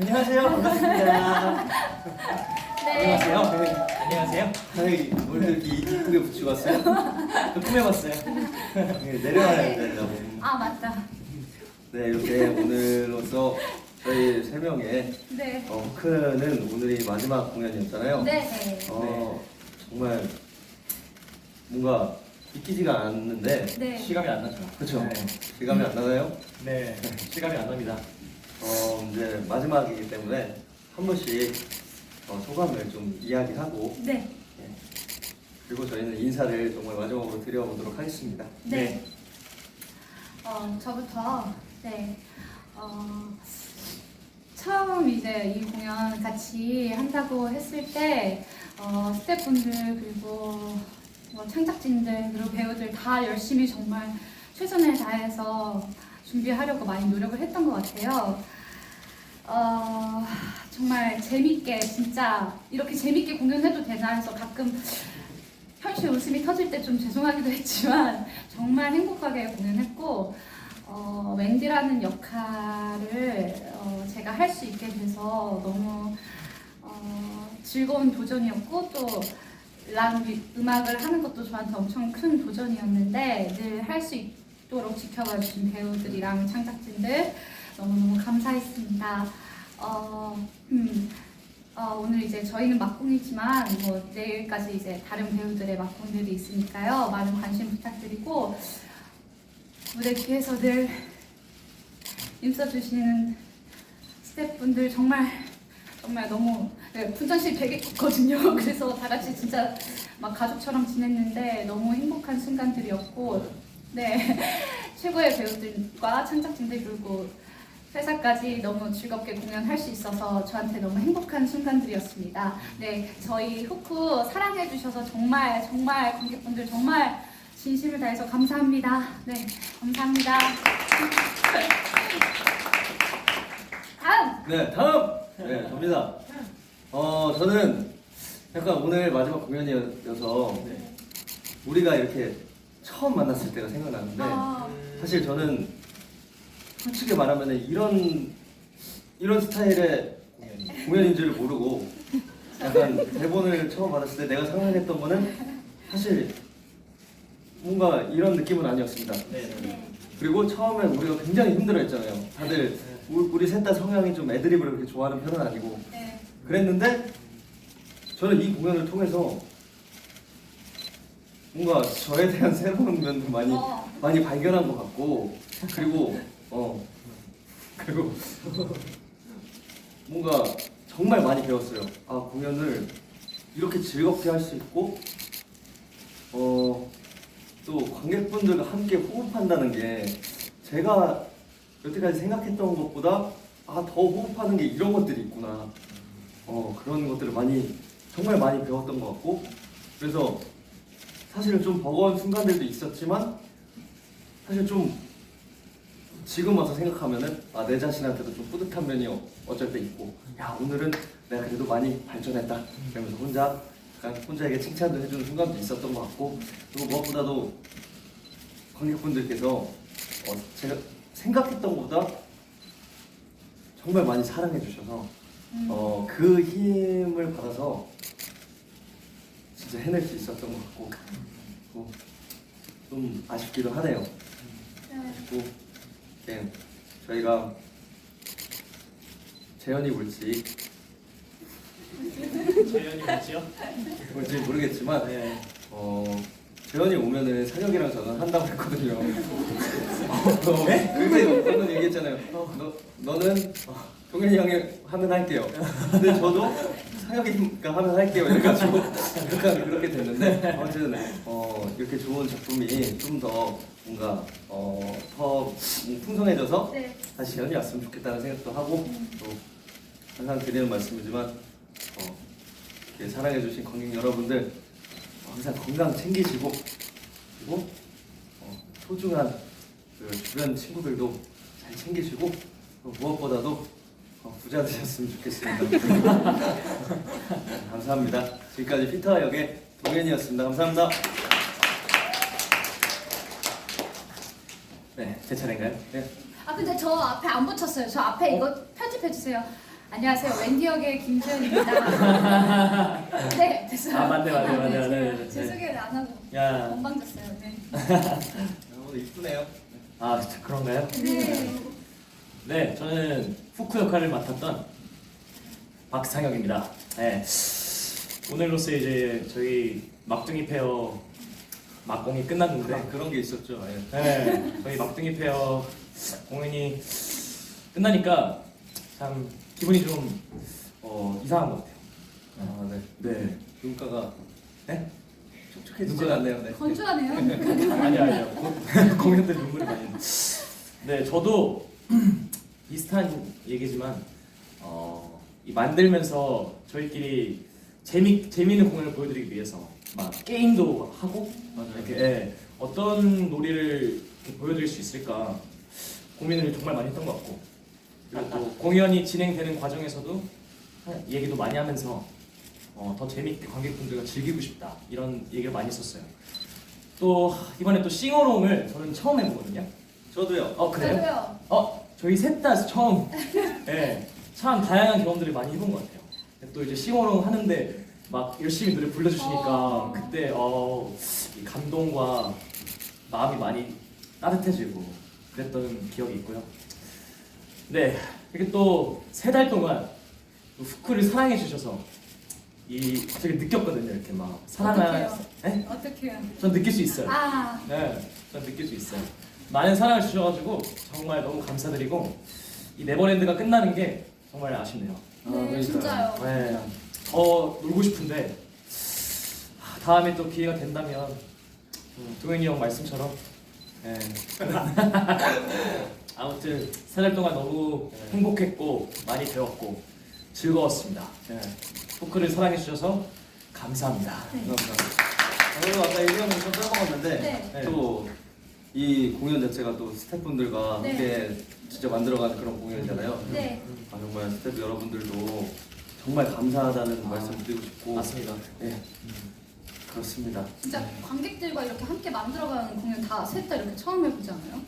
안녕하세요. 반갑습니다. 네. 안녕하세요. 네, 안녕하세요. 아이 뭘 이렇게 이쁘게 붙이고 왔어요? 저 꾸며봤어요. 네, 내려와야 된다고. 아 맞다. 네 이렇게 오늘로서 저희 세 명의 네. 어, 호크는 오늘이 마지막 공연이었잖아요. 네. 네. 어 정말 뭔가 믿기지가 않는데 네. 실감이 안 나죠? 그렇죠. 네. 실감이 안 나나요? 네. 실감이 안 납니다. 어 이제 마지막이기 때문에 한 번씩 어, 소감을 좀 이야기하고 네. 그리고 저희는 인사를 정말 마지막으로 드려보도록 하겠습니다. 네. 어 저부터 네. 어 처음 이제 이 공연 같이 한다고 했을 때 어, 스태프분들 그리고 뭐 창작진들 그리고 배우들 다 열심히 정말 최선을 다해서 준비하려고 많이 노력을 했던 것 같아요. 어, 정말 재밌게 진짜 이렇게 재밌게 공연해도 되나 해서 가끔 현실 웃음이 터질 때 좀 죄송하기도 했지만 정말 행복하게 공연했고 어, 웬디라는 역할을 어, 제가 할 수 있게 돼서 너무 어, 즐거운 도전이었고 또 랑 음악을 하는 것도 저한테 엄청 큰 도전이었는데 늘 할 수 있 도록 지켜봐 주신 배우들이랑 창작진들 너무너무 감사했습니다. 어, 음, 어, 오늘 이제 저희는 막공이지만 뭐 내일까지 이제 다른 배우들의 막공들이 있으니까요. 많은 관심 부탁드리고 무대 뒤에서 늘 힘써주시는 스태프분들 정말 정말 너무 네, 분장실 되게 컸거든요. 그래서 다 같이 진짜 막 가족처럼 지냈는데 너무 행복한 순간들이었고 네 최고의 배우들과 창작진들 그리고 회사까지 너무 즐겁게 공연할 수 있어서 저한테 너무 행복한 순간들이었습니다. 네, 저희 후쿠 사랑해 주셔서 정말 정말 관객분들 정말 진심을 다해서 감사합니다. 네, 감사합니다. 다음 네, 다음! 네, 접니다. 어, 저는 약간 오늘 마지막 공연이어서 네. 우리가 이렇게 처음 만났을 때가 생각나는데 아, 사실 저는 솔직히 말하면 이런 이런 스타일의. 공연인 줄 모르고 약간 대본을 처음 받았을 때 내가 상상했던 거는 사실 뭔가 이런 느낌은 아니었습니다. 네. 네. 네. 그리고 처음에 우리가 굉장히 힘들어했잖아요. 다들 우- 우리 셋 다 성향이 좀 애드립을 그렇게 좋아하는 편은 아니고 네. 그랬는데 저는 이 공연을 통해서 뭔가 저에 대한 새로운 면도 많이 어, 많이 발견한 것 같고 그리고 어 그리고 뭔가 정말 많이 배웠어요. 아 공연을 이렇게 즐겁게 할 수 있고 어 또 관객분들과 함께 호흡한다는 게 제가 여태까지 생각했던 것보다 아 더 호흡하는 게 이런 것들이 있구나. 어 그런 것들을 많이 정말 많이 배웠던 것 같고 그래서 사실은 좀 버거운 순간들도 있었지만 사실 좀 지금 와서 생각하면은 아, 내 자신한테도 좀 뿌듯한 면이 어- 어쩔 때 있고 야 오늘은 내가 그래도 많이 발전했다 그러면서 혼자 약간 혼자에게 칭찬도 해주는 순간도 있었던 것 같고 그리고 무엇보다도 관객분들께서 어, 제가 생각했던 것보다 정말 많이 사랑해 주셔서 음, 어, 그 힘을 받아서 진짜 해낼 수 있었던 것 같고 또좀 아쉽기도 하네요. 네. 그리고 네, 저희가 재현이 올지 재현이 뭐지요? 올지 모르겠지만 네. 어, 재현이 오면은 산혁이랑 저는 한다고 했거든요. 어, 네? 그때 방금 얘기했잖아요. 어, 너 너는 어, 동현이 형이 하면 할게요. 근데 저도 산혁이가 하면 할게요. 이래가지고 약간 그렇게 됐는데 아무튼 어, 이렇게 좋은 작품이 좀 더 뭔가 어, 더 풍성해져서 네. 다시 재현이 왔으면 좋겠다는 생각도 하고 또 항상 드리는 말씀이지만 어, 이렇게 사랑해주신 관객 여러분들 어, 항상 건강 챙기시고 그리고 어, 소중한 그 주변 친구들도 잘 챙기시고 또 무엇보다도 어, 부자 되셨으면 좋겠습니다. 감사합니다. 지금까지 피터 역의 동현이었습니다. 감사합니다. 네, 제 차례인가요? 네. 아 근데 저 앞에 안 붙였어요. 저 앞에 이거 편집해 주세요. 안녕하세요. wendy 역의 김주현입니다. 네, 됐어요. 아, 맞네, 맞네, 아, 맞네, 네, 맞네. 제 소개를 안 하고 야, 건방졌어요. 네. 오늘 이쁘네요. 아 진짜 그런가요? 네. 네, 저는 후쿠 역할을 맡았던 박상혁입니다. 네, 오늘로써 이제 저희 막둥이 페어 막공이 끝났는데 아, 그런 게 있었죠. 예. 네, 저희 막둥이 페어 공연이 끝나니까 참 기분이 좀 어, 이상한 것 같아요. 아, 네. 네. 눈가가 네? 촉촉해지지 눈가가- 않네요. 네. 건조하네요. 아니요, 아니요. 고- 공연 때 눈물이 많이 나. 네, 저도 비슷한 얘기지만 어, 이 만들면서 저희끼리 재미 재미있는 공연을 보여드리기 위해서 막 게임도 하고 맞아요. 이렇게 예, 어떤 놀이를 이렇게 보여드릴 수 있을까 고민을 정말 많이 했던 것 같고 그리고 또 공연이 진행되는 과정에서도 얘기도 많이 하면서 어, 더 재미있게 관객분들과 즐기고 싶다 이런 얘기를 많이 했었어요. 또 이번에 또 싱어롱을 저는 처음 해보거든요. 저도요. 어 그래요? 저도요. 어 저희 셋 다 처음. 예, 참 다양한 경험들을 많이 해본 것 같아요. 또 이제 싱어롱 하는데 막 열심히 노래 불러주시니까 어. 그때 어, 이 감동과 마음이 많이 따뜻해지고 그랬던 기억이 있고요. 네, 이렇게 또 세 달 동안 또 후크를 사랑해 주셔서 이 되게 느꼈거든요. 이렇게 막 사랑을, 어떡해요? 네? 어떻게요? 전 느낄 수 있어요. 아, 네, 전 느낄 수 있어요. 많은 사랑을 주셔가지고 정말 너무 감사드리고 이 네버랜드가 끝나는 게 정말 아쉽네요. 아, 네, 그러니까요. 진짜요. 네, 더 놀고 싶은데 하, 다음에 또 기회가 된다면 음, 동현이 형 말씀처럼 네. 아무튼 세 달 동안 너무 네. 행복했고 많이 배웠고 즐거웠습니다. 네. 포크를 사랑해 주셔서 감사합니다. 네. 감사합니다. 그리고 아까 얘기하면 좀 빼먹었는데 네. 또 이 공연 자체가 또 스태프분들과 네. 함께 직접 만들어가는 그런 공연이잖아요. 네. 아, 정말 스태프 여러분들도 정말 감사하다는 아, 말씀 드리고 싶고 맞습니다. 네, 그렇습니다. 진짜 관객들과 이렇게 함께 만들어가는 공연 다 셋 다 이렇게 처음 해보지 않아요?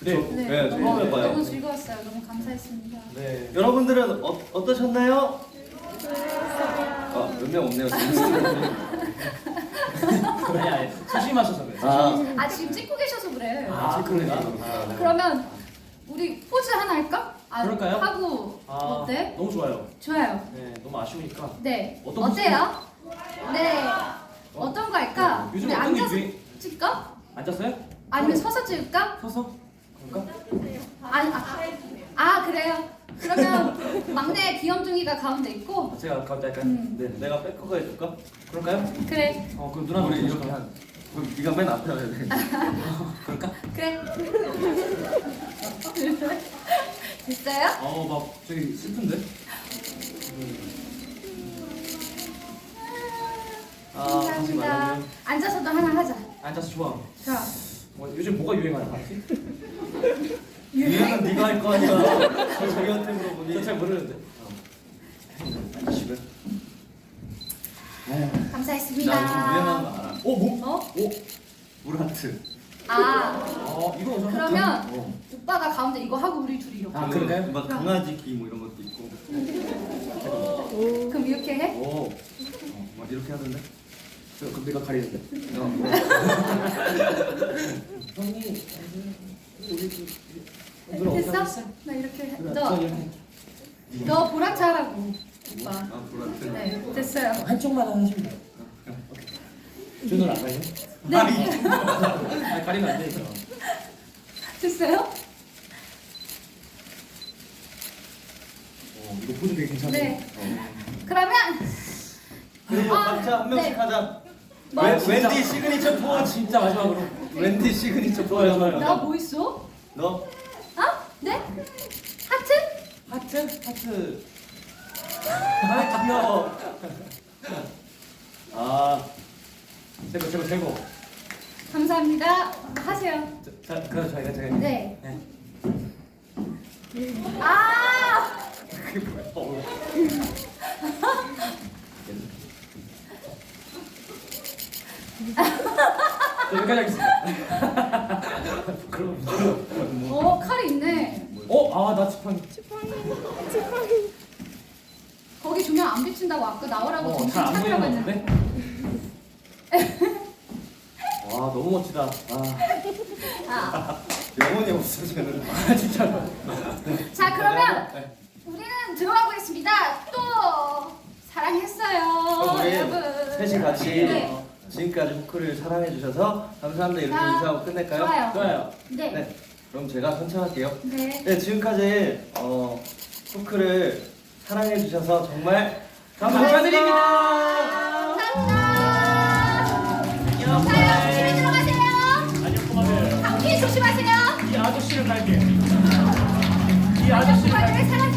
네. 저- 네, 네, 너무, 처음 해봐요. 너무 즐거웠어요. 너무 감사했습니다. 네. 여러분들은 어, 어떠셨나요? 아, 몇 명 없네요. 지금. 아니 아니 조심하셔서 그래요. 아, 아 지금 찍고 계셔서 그래. 아, 그런가? 아, 네. 그러면 우리 포즈 하나 할까? 아, 그럴까요? 하고 아, 어때? 너무 좋아요. 좋아요. 네, 너무 아쉬우니까. 네. 어떤 어때요? 네. 어떤 거 할까? 요즘 우리 어떤 게 앉아서 유행? 찍까? 앉았어요? 아니면 서서 찍을까? 서서? 그럴까? 아니, 아, 아 그래요. 그러면 막내 귀염둥이가 가운데 있고 제가 가운데 할까요? 음. 네. 내가 백커가 해줄까? 그럴까요? 그래 어, 그럼 누나 우리 이렇게? 한. 그럼 네가 맨 앞에 와야 돼. 그럴까? 그래. 됐어요? 어, 막 저기 슬픈데? 아, 하지 감사합니다. 앉아서도 하나 하자. 앉아서 좋아. 자, 어, 요즘 뭐가 유행하나 봤지? 유행은 네가 할 거 아니야. 저 저희한테 물어보니. 저잘 모르는데. 감사했습니다. 유행하는 거 알아. 어, 뭐? 어? 오, 물하트. 아, 어, 이거 어디서 그러면 어. 오빠가 가운데 이거 하고 우리 둘이 이렇게. 아, 그런가요? 막 강아지 귀 뭐 이런 것도 있고. 그럼 이렇게 해? 오, 어, 막 이렇게 하던데. 저 그럼 내가 가리는데. 어. 형이 우리 됐어? 나 이렇게 해. 너. 너 보라차 하라고. 오빠. 아, 물하트. 네, 됐어요. 한쪽만 하시면 돼요. 오케이. 준호는 안 가요? 네, 아, 가리면 안 되니까. 됐어요? 어, 이거 포즈 되게 괜찮네. 네. 어. 그러면 그리고 아, 각자 한 명씩 네. 하자. 뭐? 웬- 웬디 시그니처 아, 포즈. 진짜 마지막으로. 웬디 시그니처 좋아요, 포즈. 좋아요. 나뭐 있어? 너? 아? 네? 하트? 하트? 하트. 아, 귀여워. 아, 최고, 최고, 최고. 감사합니다. 하세요. 자, 자, 그럼 저희가 제가. 네. 네. 아! 그게 뭐야? 어, 여기까지 하겠습니다. 그럼, 어, 칼이 있네. 어, 아, 나 지팡이. 안 비춘다고 아까 나오라고 어, 정신 잘안 보이는 차리라고 것 했는데. 와 너무 멋지다. 아 아, 영혼이 없어지는. 진짜로. 자 그러면 네. 우리는 들어가 보겠습니다. 또 사랑했어요, 우리 여러분. 셋이 같이 네. 지금까지 후크를 사랑해 주셔서 감사합니다 이렇게 자, 인사하고 끝낼까요? 좋아요. 좋아요. 네. 네. 그럼 제가 선창할게요. 네. 네 지금까지 어, 후크를 사랑해 주셔서 정말 감사드립니다. 감사합니다. 자, 조심히 들어가세요. 안녕 꼬마들. 감기 조심하세요. 이 아저씨를 갈게. 이 아저씨를 갈게.